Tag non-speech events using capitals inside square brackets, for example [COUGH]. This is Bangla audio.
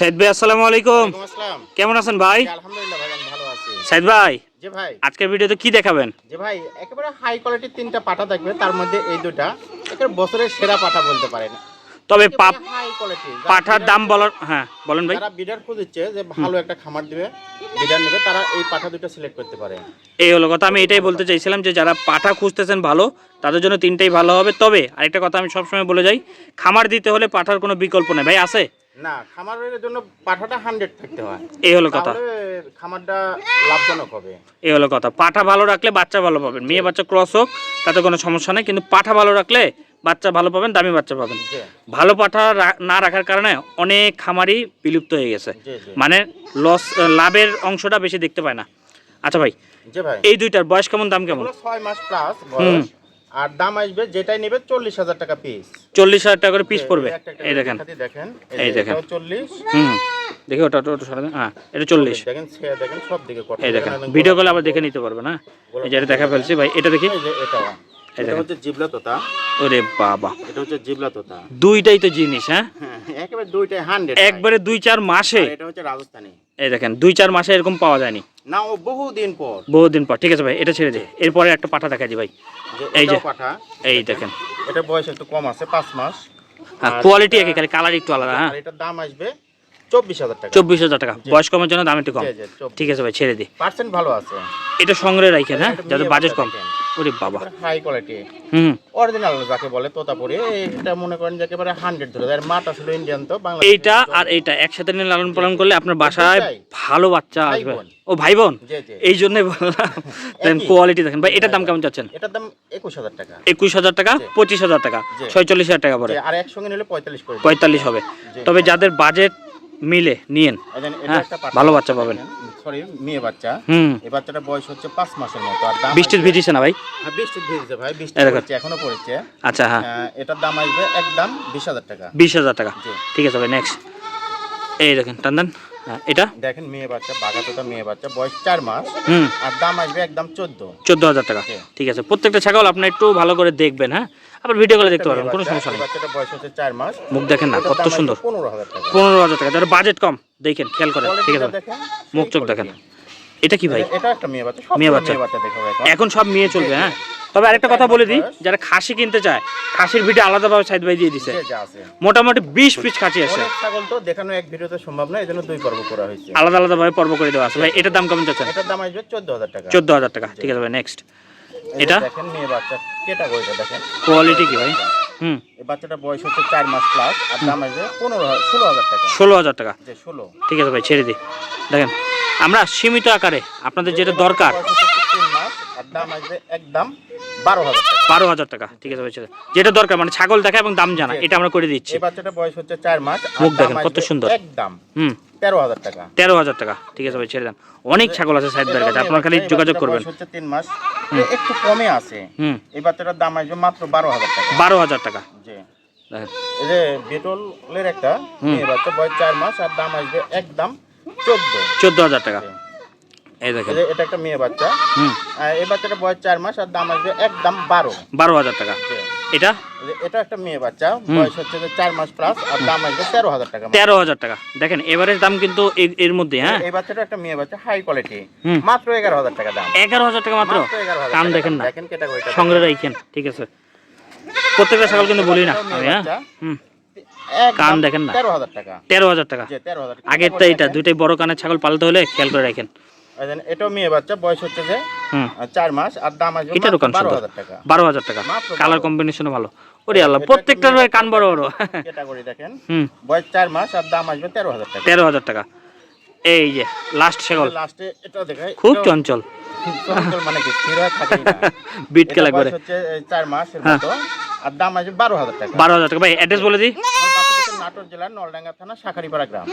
সাইদ ভাই আসসালামু আলাইকুম। কেমন আছেন ভাই? আলহামদুলিল্লাহ ভাই আমি ভালো আছি। সাইদ ভাই আজকের ভিডিওতে কি দেখাবেন? যে ভাই একেবারে হাই কোয়ালিটির তিনটা পাটা থাকবে তার মধ্যে এই দুটা। একেবারে বছরের সেরা পাটা বলতে পারেন। তবে পাঠার দাম বলার হ্যাঁ বলেন ভাই। যারা বিডার খুঁজছে যে ভালো একটা খামার দিবে বিডার নেবে তারা এই পাঠা দুটো সিলেক্ট করতে পারে। এই হলো কথা আমি এটাই বলতে চাইছিলাম যে যারা পাঠা খুঁজতেছেন ভালো তাদের জন্য তিনটাই ভালো হবে। তবে আরেকটা কথা আমি সবসময় বলে যাই খামার দিতে হলে পাঠার কোনো বিকল্প নেই। ভাই আছে? না খামারের জন্য পাঠাটা হান্ড্রেড থাকতে হয়। এই হলো কথা। খামারটা লাভজনক হবে। এই হলো কথা। পাঠা ভালো রাখলে বাচ্চা ভালো পাবেন। মেয়ে বাচ্চা ক্রস হোক তাতে কোনো সমস্যা নেই। কিন্তু পাঠা ভালো রাখলে বাচ্চা ভালো পাবেন দামি বাচ্চা পাবেন। ভালো পাঠা না রাখার কারণে অনেক খামারই বিলুপ্ত হয়ে গেছে। মানে লস লাভের অংশটা বেশি দেখতে পায় না। আচ্ছা ভাই এই দুইটার বয়স কেমন দাম কেমন? ছয় মাস প্লাস আর দাম আসবে যেটাই নেবে চল্লিশ হাজার টাকা পিস চল্লিশ হাজার টাকা করে পিস পড়বে। এই দেখেন। এই দেখেন। চল্লিশ। হুম। দেখি ওটা ওটা সারা। হ্যাঁ এটা চল্লিশ। এই দেখেন ভিডিও কলে আবার দেখে নিতে পারবে না? এই যে দেখা ফেলছি। ভাই এটা দেখি। এই এটা। দেখেন। জিবলা তোতা। ওরে বাবা। এটা হচ্ছে জিবলা তোতা দুইটাই তো জিনিস হ্যাঁ? হ্যাঁ একেবারে দুইটাই হান্ড্রেড একবারে দুই চার মাসে। এটা হচ্ছে রাজস্থানি। এই দেখেন দুই চার মাসে এরকম পাওয়া যায়নি। না ও বহু দিন পর। বহুদিন পর। ঠিক আছে ভাই এটা ছেড়ে দে। এরপরে একটা পাঠা দেখা দি ভাই। এই যে। পাঠা। এই দেখেন। এটা বয়স একটু কম আছে পাঁচ মাস। হ্যাঁ আর কোয়ালিটি একই খালি কালার একটু আলাদা হ্যাঁ? এটার দাম আসবে চব্বিশ হাজার টাকা। চব্বিশ হাজার টাকা। বয়স কমের জন্য দাম একটু কম। ঠিক আছে ভাই ছেড়ে দিই পার্সেন্ট ভালো আছে। এটা সংগ্রহে রাখেন হ্যাঁ? বাজেট কম। ওরে বাবা। হাই কোয়ালিটি হুম অরিজিনাল যাকে বলে তোতাপুরি এটা মনে করেন যে একেবারে হান্ড্রেড ধরে। আর মাটা ছিল ইন্ডিয়ান তো বাংলা এইটা আর এইটা একসাথে নিয়ে লালন পালন করলে আপনার বাসায় ভালো বাচ্চা আসবে। ও ভাই বোন? এই জন্যই বললাম। কোয়ালিটি দেখেন। ভাই এটার দাম কেমন চাচ্ছেন? এটার দাম একুশ হাজার টাকা। একুশ হাজার টাকা পঁচিশ হাজার টাকা ছয়চল্লিশ হাজার টাকা পড়ে। আর একসঙ্গে নিলে পঁয়তাল্লিশ পঁয়তাল্লিশ হবে। তবে যাদের বাজেট মিলে নিয়েন। হ্যাঁ, ভালো বাচ্চা পাবেন। সরি মেয়ে বাচ্চা। হুম। এই বাচ্চাটার বয়স হচ্ছে পাঁচ মাসের মতো আর দাম বৃষ্টির ভিজিছে না ভাই? হ্যাঁ, বৃষ্টির ভিজছে ভাই বৃষ্টি। পড়ছে এখনও পড়েছে। আচ্ছা হ্যাঁ। এটার দাম আসবে একদম বিশ হাজার টাকা। বিশ হাজার টাকা। ঠিক আছে ভাই নেক্সট এই দেখেন টান হ্যাঁ এটা? দেখেন মেয়ে বাচ্চা মেয়ে বাচ্চা বয়স চার মাস। হুম। আর দাম আসবে একদম চোদ্দ। চোদ্দ হাজার টাকা। ঠিক আছে প্রত্যেকটা ছাগল আপনি একটু ভালো করে দেখবেন হ্যাঁ? আবার ভিডিও করে দেখতে পারবেন কোনো সমস্যা নেই। বাচ্চাটা বয়স হচ্ছে চার মাস। মুখ দেখেন না কত সুন্দর। পনেরো হাজার টাকা। পনেরো হাজার টাকা যারা বাজেট কম দেখেন খেয়াল করেন ঠিক আছে? মুখ চোখ দেখেন। এটা কি ভাই? এটা একটা মেয়ে বাচ্চা মেয়ে বাচ্চা। এখন। সব মেয়ে চলবে হ্যাঁ? তবে আরেকটা কথা বলে দিই যারা খাসি কিনতে চায় খাসির ভিডিও আলাদাভাবে সাইড ভাই দিয়ে দিছে। মোটামুটি বিশ পিস খাসি আছে। ছাগল তো দেখানো এক ভিডিওতে সম্ভব না এই জন্য দুই পর্ব করা হয়েছে। আলাদা আলাদা ভাবে পর্ব করে দেওয়া আছে। ভাই এটার দাম কেমন চাচ্ছেন এটার দাম আসবে চোদ্দ হাজার টাকা। চোদ্দ হাজার টাকা। ঠিক আছে ভাই নেক্সট এটা? দেখেন মেয়ে বাচ্চা ক্যাটাগরিটা দেখেন? কোয়ালিটি কি ভাই? হুম। এই বাচ্চাটা বয়স হচ্ছে চার মাস প্লাস আর দাম আসবে পনেরো ষোলো হাজার টাকা। ষোলো হাজার টাকা? ষোলো। ঠিক আছে ভাই ছেড়ে দিই দেখেন আমরা সীমিত আকারে আপনাদের যেটা দরকার। দাম আসবে একদম বারো হাজার বারো হাজার টাকা ঠিক আছে ভাই যেটা দরকার মানে ছাগল দেখা এবং দাম জানা এটা আমরা করে দিচ্ছি। বাচ্চাটা বয়স হচ্ছে চার মাস মুখ দেখেন, কত সুন্দর। একদম। হুম। তেরো হাজার টাকা। তেরো হাজার টাকা। ঠিক আছে ভাই ছেড়ে দেন। অনেক ছাগল আছে ভাইয়ের কাছে। আপনার খালি যোগাযোগ করবেন। হচ্ছে তিন মাস। একটু কমে আছে। হুম। এই বাচ্চাটার দাম আসবে মাত্র বারো হাজার টাকা। বারো হাজার টাকা। জি। যে বেটলের একটা মেয়ে বাচ্চা বয়স চার মাস আর দাম আসবে একদম চোদ্দ। চোদ্দ হাজার টাকা। এই দেখেন। এটা একটা মেয়ে বাচ্চা। হুম। এই বাচ্চাটা বয়স চার মাস আর দাম আসবে একদম বারো। বারো হাজার টাকা। এটা? এটা একটা মেয়ে বাচ্চা বয়স হচ্ছে যে চার মাস প্লাস আর দাম আসবে তেরো হাজার টাকা তেরো হাজার টাকা। দেখেন এবারের দাম কিন্তু এর- মধ্যে হ্যাঁ? এই বাচ্চাটা একটা মেয়ে বাচ্চা হাই কোয়ালিটি মাত্র এগারো হাজার টাকা দাম। এগারো হাজার টাকা মাত্র? টাকা দেখেন না। দেখেন সংগ্রহ রাখেন ঠিক আছে। প্রত্যেকটা ছাগল কিন্তু বলি না আমি হ্যাঁ? হুম। কান দেখেন না। তেরো হাজার টাকা। তেরো হাজার টাকা। যে তেরো আগের তো এইটা দুইটাই বড় কানের ছাগল পালতে হলে খেয়াল করে রাখেন। এটাও মেয়ে বাচ্চা বয়স হচ্ছে যে চার মাস আর দাম আসবে এটারও কান বারো হাজার টাকা। বারো হাজার টাকা। কালার বারো। কম্বিনেশনও ভালো। ওরে আল্লাহ এটা প্রত্যেকটার কান বড় বড়। [LAUGHS] দেখেন। হুম। বয়স চার মাস আর দাম আসবে তেরো হাজার টাকা। তেরো হাজার টাকা। এই যে লাস্ট ছাগল। লাস্টে এটা দেখাই খুব চঞ্চল। মানে কি? স্থির না। [LAUGHS] বিট এটা করে। হচ্ছে চার মাসের হ্যাঁ। মতো আর দাম আসবে বারো হাজার টাকা। বারো হাজার টাকা। ভাই অ্যাড্রেস বলে দিই। নাটোর জেলার নলডাঙ্গা থানা শাখারিপাড়া গ্রাম।